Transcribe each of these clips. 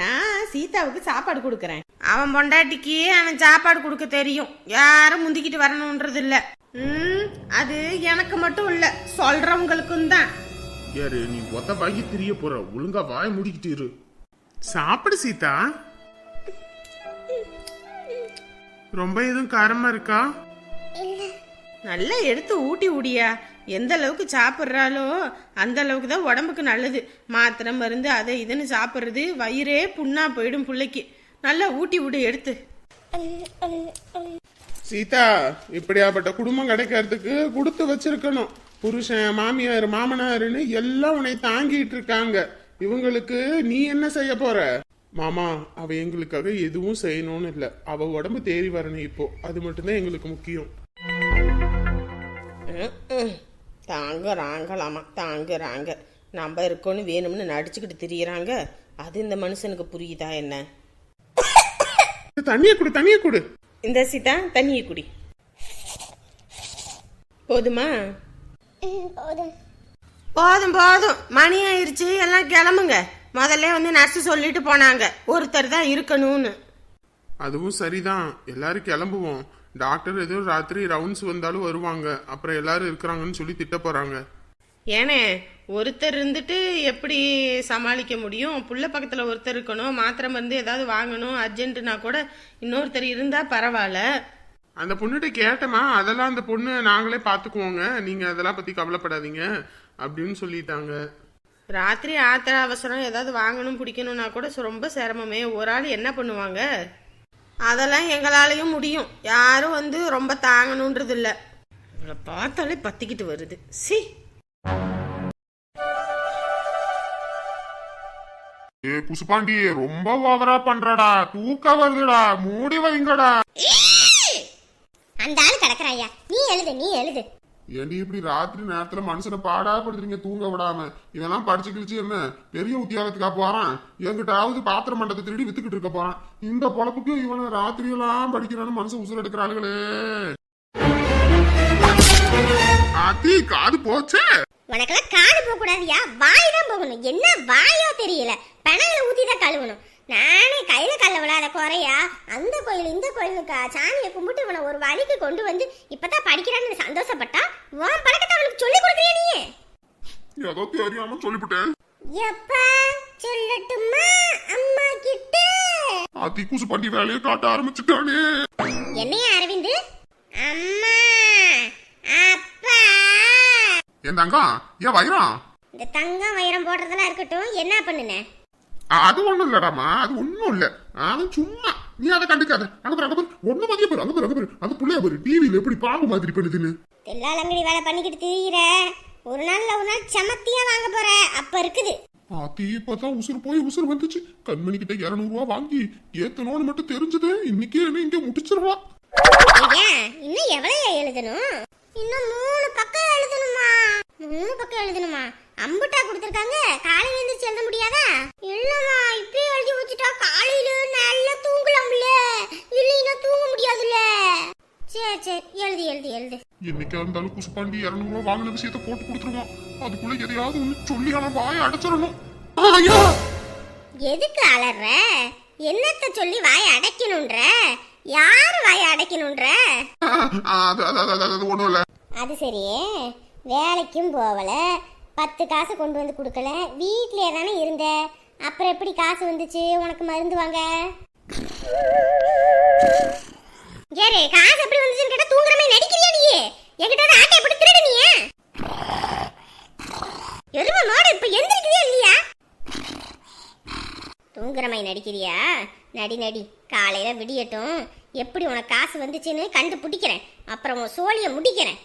நான் சீதாவுக்கு சாப்பாடு கொடுக்குறேன். அவன் பொண்டாட்டிக்கு அவன் சாப்பாடு கொடுக்க தெரியும். யாரும் முந்திக்கிட்டு வரணுன்றது இல்ல. ம் அது எனக்கு மட்டும் இல்ல சொல்றவங்களுக்கும் தான். யாரு நீ ஒத்த வாங்கி தெரிய போற. ஒழுங்கா வாய முடிக்கிட்டு இரு. சாப்பிடு சீதா. ரொம்ப எதுவும் காரமா இருக்கா? நல்லா எடுத்து ஊட்டி ஊடியா. எந்த அளவுக்கு சாப்பிட்றாலோ அந்த அளவுக்கு தான் உடம்புக்கு நல்லது. மாத்திரை மருந்து அதை இதுன்னு சாப்பிட்றது வயிறே புண்ணா போயிடும் பிள்ளைக்கு. நல்லா ஊட்டி விடு எடுத்து. சீதா இப்படியாப்பட்ட குடும்பம் கிடைக்கிறதுக்கு கொடுத்து வச்சிருக்கணும். புருஷன் மாமியார் மாமனாருன்னு எல்லாம் உன்னை தாங்கிட்டு இருக்காங்க. இவங்களுக்கு நீ என்ன செய்ய போற? மாமா அவ எங்களுக்காக எதுவும் செய்யணும்னு இல்ல. அவ உடம்பு தேறி வரணும் இப்போ. அது மட்டும்தான் எங்களுக்கு முக்கியம். தாங்குறாங்களாமா தாங்குறாங்க நம்ம இருக்கோன்னு வேணும்னு நடிச்சுக்கிட்டு திரியிறாங்க. அது இந்த மனுஷனுக்கு புரியுதா என்ன? தண்ணிய குடு தண்ணிய குடு. இந்த சீதா தண்ணியை குடி. போதுமா? போதும். போதும் மணி ஆயிருச்சு. எல்லாம் கிளம்புங்க. முதல்ல வந்து நர்ஸ் சொல்லிட்டு போனாங்க. ஒருத்தர் தான் இருக்கணும்னு. அதுவும் சரிதான். எல்லாரும் கிளம்புவோம். டாக்டர் ஏதோ ராத்திரி ரவுண்ட்ஸ் வந்தாலும் வருவாங்க. அப்புறம் எல்லாரும் இருக்கிறாங்கன்னு சொல்லி திட்ட போறாங்க. ஏனே ஒருத்தர் இருந்துட்டு எப்படி சமாளிக்க முடியும்? புள்ள பக்கத்தில் ஒருத்தர் இருக்கணும் மாத்திரை மருந்து ஏதாவது வாங்கணும் அர்ஜென்ட்டுனா கூட இன்னொருத்தர் இருந்தால் பரவாயில்ல. அந்த பொண்ணுகிட்ட கேட்டமா அதெல்லாம் அந்த பொண்ணு நாங்களே பார்த்துக்குவோங்க நீங்க அதெல்லாம் பத்தி கவலைப்படாதீங்க அப்படின்னு சொல்லிட்டாங்க. ராத்திரி ஆத்திர அவசரம் ஏதாவது வாங்கணும் பிடிக்கணும்னா கூட ரொம்ப சிரமமே. ஒரு ஆள் என்ன பண்ணுவாங்க? அதெல்லாம் எங்களாலையும் முடியும். யாரும் வந்து ரொம்ப தாங்கணுன்றது இல்லை இவளை பார்த்தாலே பத்திக்கிட்டு வருது. சி. ஏ குசுபாண்டி ரொம்ப ஓவரா பண்றடா. தூக்க வருதுடா. மூடி வைங்கடா. அந்த ஆள் கிடக்குறாயா நீ எழுது நீ எழுது. ஏண்டி இப்படி ராத்திரி நேரத்துல மனுஷனை பாடாப்படுத்துறீங்க? தூங்க விடாம. இதெல்லாம் படிச்சு கிழிச்சு என்ன? பெரிய உத்தியோகத்துக்கா போறான்? எங்கிட்டாவது பாத்திர மண்டத்தை திருடி வித்துக்கிட்டு இருக்க போறான். இந்த பொழப்புக்கு இவனை ராத்திரி எல்லாம் படிக்கிறான்னு மனுஷன் உசுர் எடுக்கிறாளுகளே. ஆத்தி காது போச்சே. உனக்கெல்லாம் காது போக கூடாதியா வாய் தான் போகணும். என்ன வாயோ தெரியல. பணங்களை ஊத்தி தான் கழுவணும். நானே கையில கல்ல விழாத குறையா அந்த கோயில் இந்த கோயிலுக்கு? சாமியை கும்பிட்டு இவனை ஒரு வழிக்கு கொண்டு வந்து இப்பதான் படிக்கிறான்னு சந்தோஷப்பட்டா? உன் பழக்கத்தை அவனுக்கு சொல்லி கொடுக்குறியா நீ ஏதோ தெரியாம சொல்லிவிட்டேன். எப்பா சொல்லட்டுமா அம்மா கிட்ட ஆத்தி குசு பண்ணி வேலையை காட்ட ஆரம்பிச்சுட்டானே. என்னையா அரவிந்த்? அம்மா அப்பா. என் தங்கம் ஏன் வைரம். இந்த தங்கம் வைரம் போடுறதெல்லாம் இருக்கட்டும் என்ன பண்ணுன? அது ஒண்ணும் இல்லடாமா அது ஒண்ணும் இல்ல. அது சும்மா நீ அதை கண்டுக்காத. அங்க பாரு, அங்க பாரு. ஒண்ணு மதிய பாரு அங்க பாரு அங்க பாரு. அந்த புள்ளைய பாரு டிவியில எப்படி பாம்பு மாதிரி பண்ணுதுன்னு. தெல்லாலங்கடி வேலை பண்ணிக்கிட்டு திரியிற. ஒரு நாள்ல ஒரு நாள் சமத்தியா வாங்க போற. அப்ப இருக்குது. பாத்தி இப்பதான் உசுறு போய் உசுறு வந்துச்சு. கண்மணி கிட்ட இருநூறு ரூபா வாங்கி ஏத்தணும்னு மட்டும் தெரிஞ்சது. இன்னைக்கு என்ன இங்க முடிச்சிருவா. இன்னும் எவ்வளவு எழுதணும்? இன்னும் மூணு பக்கம் எழுதணுமா? மூணு பக்கம் எழுதணுமா? அம்புட்டா கொடுத்துருக்காங்க. காலையில எழுந்திரிச்சு எழுத முடியாதா? இல்லம்மா இப்பயே எழுதி வச்சுட்டா. காலையில நல்லா தூங்கலாம்ல. இல்லைன்னா தூங்க முடியாதுல்ல. சரி சரி எழுதி எழுதி எழுது. என்னைக்கா இருந்தாலும் குசுப்பாண்டி இருநூறு ரூபா வாங்கின விஷயத்த போட்டு கொடுத்துருவான். அதுக்குள்ள எதையாவது ஒண்ணு சொல்லி அவன் வாய அடைச்சிடணும். எதுக்கு அலற? என்னத்த சொல்லி வாயை அடைக்கணுன்ற யாரு வாயை அடைக்கணுன்ற அது ஒண்ணும் இல்ல. சரியே. வேலைக்கும் போகல. பத்து காசு கொண்டு வந்து கொடுக்கல. வீட்டிலே தானே இருந்த. அப்புறம் எப்படி காசு வந்துச்சு? உனக்கு மருந்து வாங்க. ஏரே காசு எப்படி வந்துச்சுன்னு கேட்டா தூங்குற மாதிரி நடிக்கிறியா நீ? என்கிட்ட இருந்து ஆட்டை எப்படி திருடு நீ. எரும மாடு இப்ப எந்திரிக்கிறியா இல்லையா? தூங்குற மாதிரி நடிக்கிறியா? நடி நடி. காலையில விடியட்டும். எப்படி உனக்கு காசு வந்துச்சுன்னு கண்டு பிடிக்கிறேன் அப்புறம் உன் சோழிய முடிக்கிறேன்.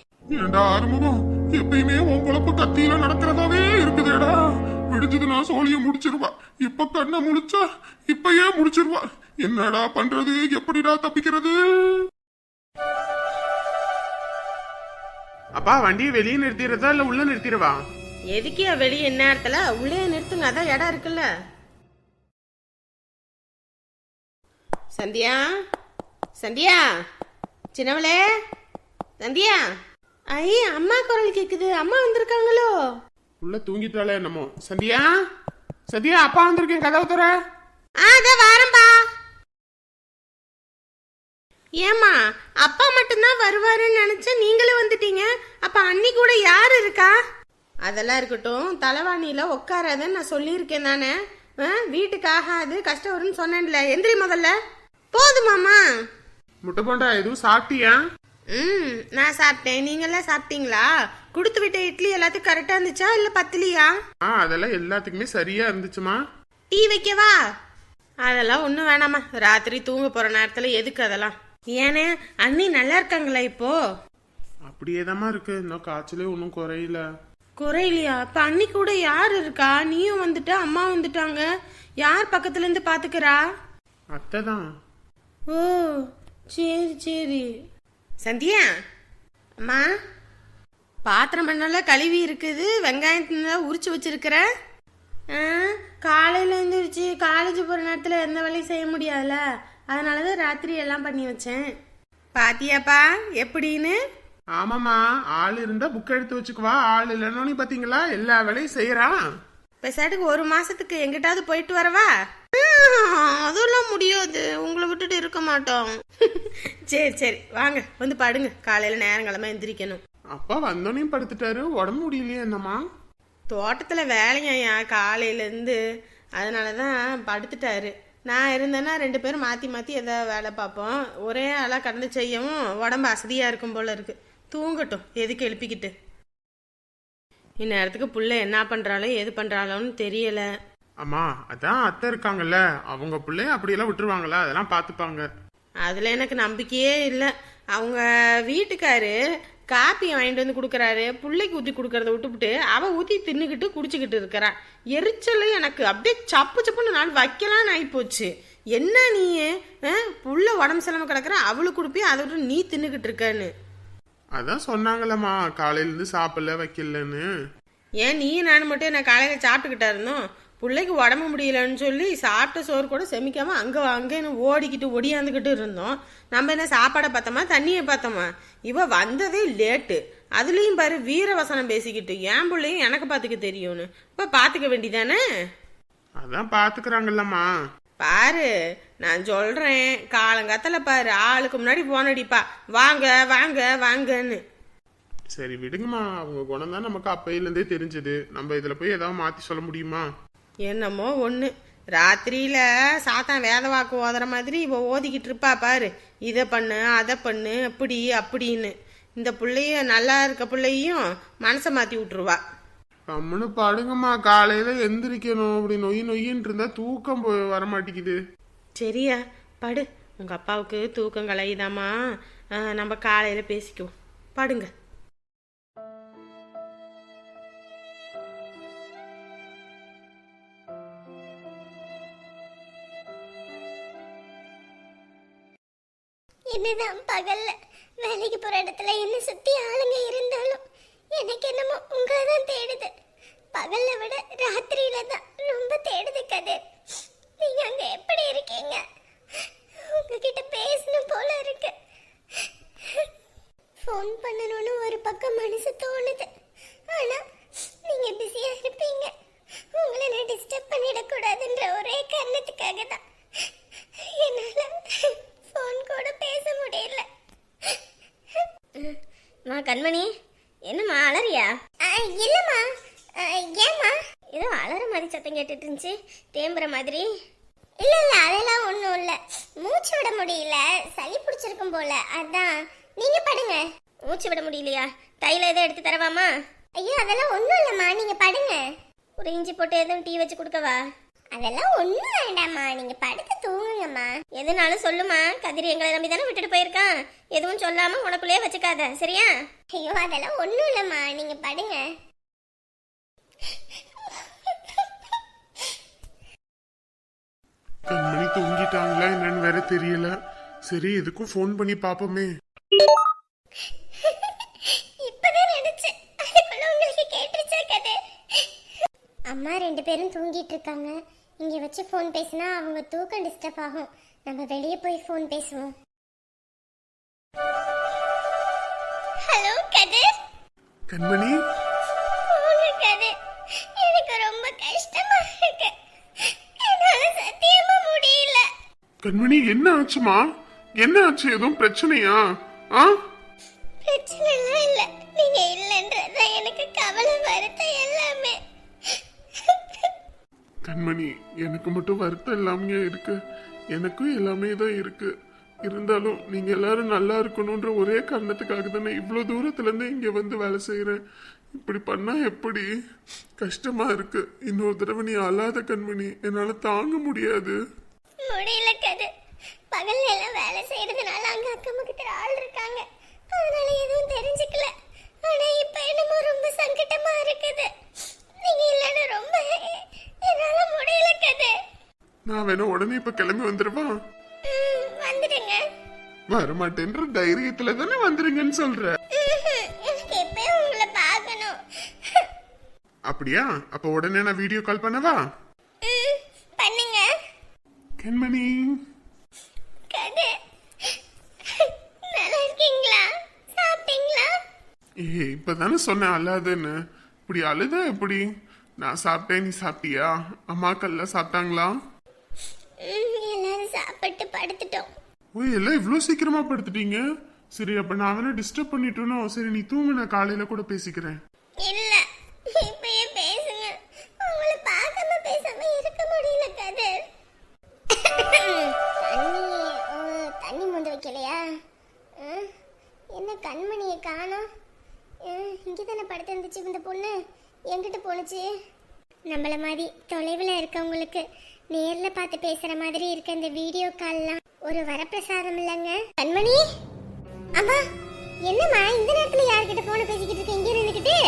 எப்பயுமே உன் குழப்ப கத்தியில நடக்கிறதாவே இருக்குதேடா. விடிஞ்சது நான் சோழிய முடிச்சிருவா. இப்ப கண்ணை முழிச்சா இப்ப ஏன் முடிச்சிருவா. என்னடா பண்றது? எப்படிடா தப்பிக்கிறது? அப்பா வண்டியை வெளியே நிறுத்திடுறதா இல்ல உள்ள நிறுத்திடுவா? எதுக்கியா வெளியே நேரத்துல? உள்ளே நிறுத்துங்க அதான் இடம் இருக்குல்ல. சந்தியா? சந்தியா? சின்னவளே? சந்தியா? ஐ அம்மா குரல் கேக்குது. அம்மா வந்திருக்காங்களோ? உள்ள தூங்கிட்டாலே என்னமோ. சந்தியா? சந்தியா அப்பா வந்திருக்கேன். கதவு தர அதோ வாரம்பா ஏம்மா அப்பா மட்டும்தான் வருவாருன்னு நினைச்சேன் நீங்களும் வந்துட்டீங்க. அப்ப அண்ணி கூட யார் இருக்கா? அதெல்லாம் இருக்கட்டும். தலைவாணியில உட்காராதுன்னு நான் சொல்லியிருக்கேன் தானே. வீட்டுக்கு ஆகாது கஷ்டம் வரும்னு சொன்னேன்ல. எந்திரி முதல்ல. போதுமாம்மா. முட்டை போண்டா எதுவும் சாப்பிட்டியா? ம் நான் சாப்பிட்டேன். நீங்கெல்லாம் சாப்பிட்டீங்களா? கொடுத்து விட்ட இட்லி எல்லாத்துக்கும் கரெக்டா இருந்துச்சா இல்ல பத்தலியா? ஆ அதெல்லாம் எல்லாத்துக்குமே சரியா இருந்துச்சுமா. டீ வைக்கவா? அதெல்லாம் ஒன்றும் வேணாம்மா. ராத்திரி தூங்க போற நேரத்துல எதுக்கு அதெல்லாம்? ஏனே அண்ணி நல்லா இருக்காங்களா இப்போ? அப்படியே இருக்கு. இன்னும் காய்ச்சலே ஒன்றும் குறையல. குறையிலையா? இப்ப அண்ணி கூட யார் இருக்கா? நீயும் வந்துட்ட அம்மா வந்துட்டாங்க. யார் பக்கத்துல இருந்து பாத்துக்கிறா? அத்தை தான் ஓ சரி சரி. சந்தியா? அம்மா? பாத்திரம் பண்ணலாம் கழுவி இருக்குது. வெங்காயத்தை உரிச்சு வச்சிருக்கிற? காலையில் எழுந்திரிச்சு காலேஜ் போகிற நேரத்தில் எந்த வேலையும் செய்ய முடியாதுல்ல அதனால தான் ராத்திரி எல்லாம் பண்ணி வச்சேன். பாத்தியாப்பா எப்படின்னு? ஆமாம்மா ஆள் இருந்தால் புக் எடுத்து வச்சுக்குவா. ஆள் இல்லைன்னு பார்த்தீங்களா எல்லா வேலையும் செய்கிறான் பெசாட்டுக்கு ஒரு மாசத்துக்கு எங்கிட்டாவது போயிட்டு வரவா? அதெல்லாம் முடியாது. உங்களை விட்டுட்டு இருக்க மாட்டோம். சரி சரி. வாங்க வந்து படுங்க. காலையில நேரங்கிழமை எந்திரிக்கணும். அப்பா வந்தோடனே படுத்துட்டாரு. உடம்பு முடியலையே என்னம்மா? தோட்டத்துல வேலையா காலையில இருந்து அதனால தான் படுத்துட்டாரு. நான் இருந்தேன்னா ரெண்டு பேரும் மாத்தி மாத்தி ஏதாவது வேலை பார்ப்போம். ஒரே ஆளா கடந்து செய்யவும் உடம்பு அசதியா இருக்கும் போல இருக்கு. தூங்கட்டும். எதுக்கு எழுப்பிக்கிட்டு? இந்நேரத்துக்கு புள்ள என்ன பண்றாளோ எது பண்றாளோன்னு தெரியல. அம்மா அதான் அத்தை இருக்காங்கல்ல அவங்க பிள்ளைய அப்படியெல்லாம் விட்டுருவாங்களா? அதெல்லாம் பாத்துப்பாங்க அதுல எனக்கு நம்பிக்கையே இல்லை. அவங்க வீட்டுக்காரு காப்பி வாங்கிட்டு வந்து கொடுக்குறாரு பிள்ளைக்கு ஊற்றி கொடுக்கறத விட்டுவிட்டு அவ ஊற்றி தின்னுக்கிட்டு குடிச்சுக்கிட்டு இருக்கிறா. எரிச்சல் எனக்கு. அப்படியே சப்பு சப்புன்னு நான் வைக்கலான்னு ஆகிப்போச்சு என்ன நீ புள்ள உடம்பு சிலம கிடக்குற அவளுக்கு கொடுப்பி அதை விட்டு நீ தின்னுக்கிட்டு இருக்கன்னு. அதான் சொன்னாங்களம்மா காலையில இருந்து சாப்பிடல வைக்கலன்னு. ஏன் நீ நானும் மட்டும் நான் காலையில் சாப்பிட்டுக்கிட்டா இருந்தோம்? பிள்ளைக்கு உடம்பு முடியலன்னு சொல்லி சாப்பிட்ட சோறு கூட செமிக்காம அங்கே அங்கேன்னு ஓடிக்கிட்டு ஒடியாந்துக்கிட்டு இருந்தோம். நம்ம என்ன சாப்பாடை பார்த்தோமா தண்ணியை பார்த்தோமா? இவ வந்ததே லேட்டு அதுலேயும் பாரு வீரவசனம் பேசிக்கிட்டு என் பிள்ளையும் எனக்கு பார்த்துக்க தெரியும்னு. இப்போ பார்த்துக்க வேண்டிதானே அதான் பாத்துக்கிறாங்கல்லம்மா பாரு நான் சொல்கிறேன் காலங்காத்தில் பாரு ஆளுக்கு முன்னாடி போன் அடிப்பா. வாங்க வாங்க வாங்கன்னு. சரி விடுங்கம்மா. அவங்க குணம் தான் நமக்கு அப்பையில இருந்தே தெரிஞ்சது. நம்ம இதுல போய் ஏதாவது மாத்தி சொல்ல முடியுமா? என்னமோ ஒன்று ராத்திரியில சாத்தான் வேத வாக்கு ஓதுற மாதிரி இவ ஓதிக்கிட்டு இருப்பா பாரு. இதை பண்ணு அதை பண்ணு அப்படி அப்படின்னு. இந்த புள்ளைய நல்லா இருக்க புள்ளையும் மனசை மாத்தி விட்டுருவா. கம்முன்னு படுங்கம்மா. காலையில எந்திரிக்கணும். அப்படி நொய் நொய்யின்னு இருந்தா தூக்கம் போய் வர மாட்டேங்குது சரியா? படு. உங்க அப்பாவுக்கு தூக்கம் கலையுதாம்மா? நம்ம காலையில பேசிக்குவோம். படுங்க. இதுதான் பகல்ல வேலைக்கு போற இடத்துல என்ன சுத்தி ஆளுங்க இருந்தாலும் எனக்கு என்னமோ உங்களை தான் தேடுது. பகல்ல விட ராத்திரியில தான் ரொம்ப தேடுது கதை நீங்க அங்க எப்படி இருக்கீங்க? உங்ககிட்ட பேசணும் போல இருக்கு. ஃபோன் பண்ணணும்னு ஒரு பக்கம் மனசு தோணுது. ஆனா நீங்க பிஸியா இருப்பீங்க. உங்களை நான் டிஸ்டர்ப் பண்ணிடக்கூடாதுன்ற ஒரே காரணத்துக்காக தான் என்னால ஃபோன் கூட பேச முடியல. மா கண்மணி என்னம்மா அலறியா? இல்லம்மா. ஏம்மா? ஏதோ அலற மாதிரி சத்தம் கேட்டுட்டு இருந்துச்சு தேம்புற மாதிரி. இல்ல இல்ல அதெல்லாம் ஒண்ணும் இல்ல. மூச்சு விட முடியல. சளி பிடிச்சிருக்கும் போல. அதான். நீங்க படுங்க. மூச்சு விட முடியலையா? தைல எதுவும் எடுத்து தரவாமா? ஐயோ அதெல்லாம் ஒண்ணும் இல்லம்மா. நீங்க படுங்க. ஒரு இஞ்சி போட்டு எதுவும் டீ வச்சு கொடுக்கவா? அதெல்லாம் ஒண்ணும் வேண்டாம்மா. நீங்க படுத்து தூங்குங்கம்மா. எதுனாலும் சொல்லுமா. கதிரி எங்களை நம்பி தானே விட்டுட்டு போயிருக்கான். எதுவும் சொல்லாம உனக்குள்ளேயே வச்சுக்காத. சரியா? ஐயோ அதெல்லாம் ஒண்ணும் இல்லம்மா. நீங்க படுங்க. கண்மணி தூங்கிட்டாங்களா என்னன்னு வேற தெரியல. சரி எதுக்கும் ஃபோன் பண்ணி பாப்போமே. அம்மா ரெண்டு பேரும் தூங்கிட்டு இருக்காங்க. இங்க வச்சு ஃபோன் பேசினா அவங்க தூக்கம் டிஸ்டர்ப் ஆகும். நம்ம வெளியே போய் ஃபோன் பேசுவோம். ஹலோ கதிர் கண்மணி? கண்மணி என்ன ஆச்சுமா? என்ன ஆச்சு? எதுவும் பிரச்சனையா? ஆ? பிரச்சனை இல்ல. நீங்க இல்லன்றத எனக்கு கவலை வருத்தம் எல்லாமே. கண்மணி எனக்கு மட்டும் வருத்தம் இல்லாமையா இருக்கு. எனக்கும் எல்லாமே தான் இருக்கு. இருந்தாலும் நீங்க எல்லாரும் நல்லா இருக்கணும்ன்ற ஒரே காரணத்துக்காக தானே இவ்வளவு தூரத்துல இருந்து இங்க வந்து வேலை செய்யறேன் இப்படி பண்ணா எப்படி? கஷ்டமா இருக்கு. இன்னொரு தடவை நீ அழாத கண்மணி. என்னால தாங்க முடியாது. முடியல கது. பகல்ல எல்லாம் வேலை செய்யறதுனால அங்க அக்கம் பக்கத்துல ஆள் இருக்காங்க. அதனால எதுவும் தெரிஞ்சுக்கல. ஆனா இப்ப என்னமோ ரொம்ப சங்கட்டமா இருக்குது. நீங்க இல்லன்னு ரொம்ப என்னால முடியல கது. நான் வேணா உடனே இப்ப கிளம்பி வந்துருவா? வந்துடுங்க. வரமாட்டேன்ற தைரியத்துல தானே வந்துருங்கன்னு சொல்ற? அப்படியா? அப்ப உடனே நான் வீடியோ கால் பண்ணவா? கண்மணி. ஏய் இப்பதானே சொன்னேன் அழாதுன்னு. இப்படி அழுதா எப்படி? நான் சாப்பிட்டேன் நீ சாப்பிட்டியா? அம்மாக்கள்லாம் சாப்பிட்டாங்களா? எல்லாரும் சாப்பிட்டு படுத்துட்டோம். ஓய் எல்லாம் இவ்வளோ சீக்கிரமா படுத்துட்டீங்க? சரி அப்ப நான் வேணா டிஸ்டர்ப் பண்ணிட்டேனோ? சரி நீ தூங்கு நான் காலையில கூட பேசிக்கிறேன். இங்கே தானே படுத்து இருந்துச்சு இந்த பொண்ணு? எங்கிட்ட போணுச்சு? நம்மள மாதிரி தொலைவில் இருக்கவங்களுக்கு நேரில் பார்த்து பேசுகிற மாதிரி இருக்க இந்த வீடியோ கால்லாம் ஒரு வரப்பிரசாதம் இல்லைங்க. கண்மணி? அம்மா என்னம்மா இந்த நேரத்தில் யார்கிட்ட ஃபோனை பேசிக்கிட்டு இருக்கேன் இங்கே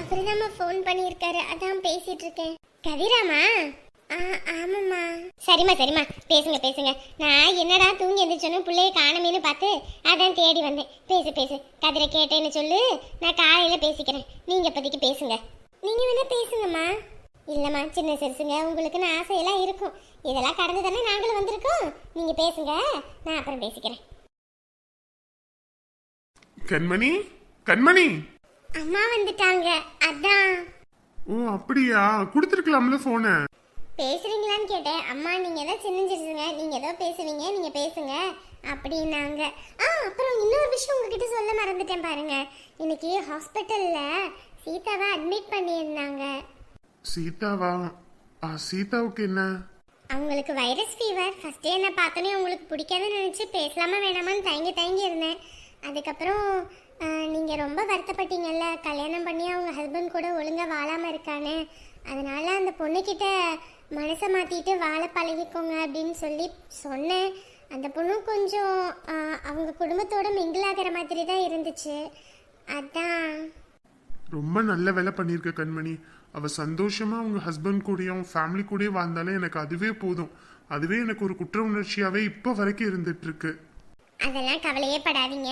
அப்புறம் தான்மா ஃபோன் பண்ணியிருக்காரு. அதான் பேசிகிட்டு இருக்கேன். கதிராமா ஆமாம்மா. சரிம்மா சரிம்மா. பேசுங்க பேசுங்க. நான் என்னடா தூங்கி எந்திரிச்சோன்னு பிள்ளைய காணமேனு பார்த்து அதான் தேடி வந்தேன். பேசு பேசு. கதிரை கேட்டேன்னு சொல்லு. நான் காலையில பேசிக்கிறேன். நீங்க இப்போதைக்கு பேசுங்க. நீங்க வேணா பேசுங்கம்மா. இல்லம்மா சின்ன சிறுசுங்க. உங்களுக்குன்னு ஆசையெல்லாம் இருக்கும். இதெல்லாம் கடந்து தானே நாங்களும் வந்திருக்கோம். நீங்க பேசுங்க. நான் அப்புறம் பேசிக்கிறேன். கண்மணி? கண்மணி? அம்மா வந்துட்டாங்க. அதான். ஓ அப்படியா? கொடுத்துருக்கலாம்ல போனை பேசுறீங்களான்னு கேட்டேன். அம்மா நீங்க ஏதோ சின்னஞ்சிருச்சுங்க நீங்க ஏதோ பேசுவீங்க நீங்க பேசுங்க அப்படின்னாங்க. ஆ அப்புறம் இன்னொரு விஷயம் உங்ககிட்ட சொல்ல மறந்துட்டேன் பாருங்க. இன்னைக்கு ஹாஸ்பிட்டல்ல சீதாவை அட்மிட் பண்ணியிருந்தாங்க. சீதாவா? ஆ சீதாவுக்கு என்ன? அவங்களுக்கு வைரஸ் ஃபீவர் ஃபர்ஸ்ட் என்ன பார்த்தோன்னே உங்களுக்கு பிடிக்காதுன்னு நினச்சி பேசலாமா வேணாமான்னு தயங்கி தயங்கி இருந்தேன். அதுக்கப்புறம் நீங்கள் ரொம்ப வருத்தப்பட்டீங்கல்ல. கல்யாணம் பண்ணி அவங்க ஹஸ்பண்ட் கூட ஒழுங்காக வாழாமல் இருக்கான்னு. அதனால அந்த பொண்ணுக்கிட்ட மனசை மாற்றிட்டு வாழ பழகிக்கோங்க அப்படின்னு சொல்லி சொன்னேன். அந்த பொண்ணும் கொஞ்சம் அவங்க குடும்பத்தோட மிங்கிள் ஆகிற மாதிரி தான் இருந்துச்சு. அதான். ரொம்ப நல்ல வேலை பண்ணியிருக்க கண்மணி. அவ சந்தோஷமா அவங்க ஹஸ்பண்ட் கூடயும் ஃபேமிலி கூடயும் வாழ்ந்தாலே எனக்கு அதுவே போதும். அதுவே எனக்கு ஒரு குற்ற உணர்ச்சியாவே இப்போ வரைக்கும் இருந்துட்டு இருக்கு அதெல்லாம் கவலையே படாதீங்க.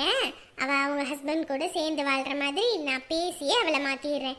அவ அவங்க ஹஸ்பண்ட் கூட சேர்ந்து வாழ்ற மாதிரி நான் பேசி அவளை மாத்திடுறேன்.